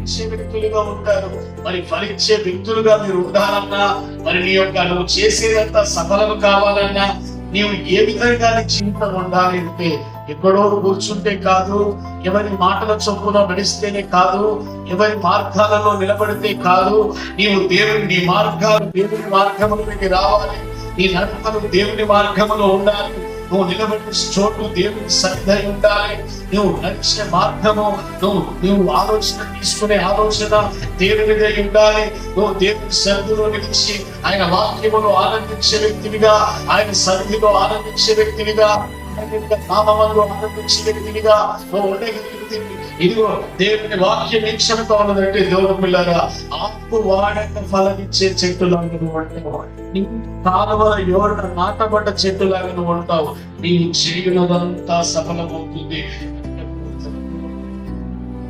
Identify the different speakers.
Speaker 1: ఫలించే వ్యక్తులుగా ఉంటారు. మరి ఫలించే వ్యక్తులుగా మీరు ఉండాలన్నా మరి నీ యొక్క నువ్వు చేసేదంతా సఫలం కావాలన్నా నీవు ఏ విధంగా నీ జీవితం ఉండాలి అంటే ఎక్కడో కూర్చుంటే కాదు ఎవరి మాటల చొప్పున నడిస్తేనే కాదు ఎవరి మార్గాలలో నిలబడితే కాదు నీవు దేవుని నీ మార్గాలు దేవుని మార్గంలోకి రావాలి. నీ నడకలు దేవుని మార్గంలో ఉండాలి. నువ్వు నిలబడిన చోటు దేవుని సన్నిధి ఉండాలి నువ్వు నడిచే మార్గము నువ్వు నువ్వు ఆలోచన తీసుకునే ఆలోచన దేవునిదే ఉండాలి నువ్వు దేవుని సన్నిధిలో నిలిచి ఆయన వాక్యమును ఆనందించే వ్యక్తినిగా ఆయన సన్నిధిలో ఆనందించే వ్యక్తినిగా నువ్వు ఉండగలిగితే ఇదిగో దేవుని వాక్యం వీక్షణతో ఉన్నదంటే దేవుని పిల్లగా ఆకు వాడక ఫలమిచ్చే చెట్టులాగా నువ్వు ఉంటావు. నీ కాలువల యోడ నాటబడ్డ చెట్టులాగా నువ్వు ఉంటావు. నీ చేయునదంతా సఫలమవుతుంది.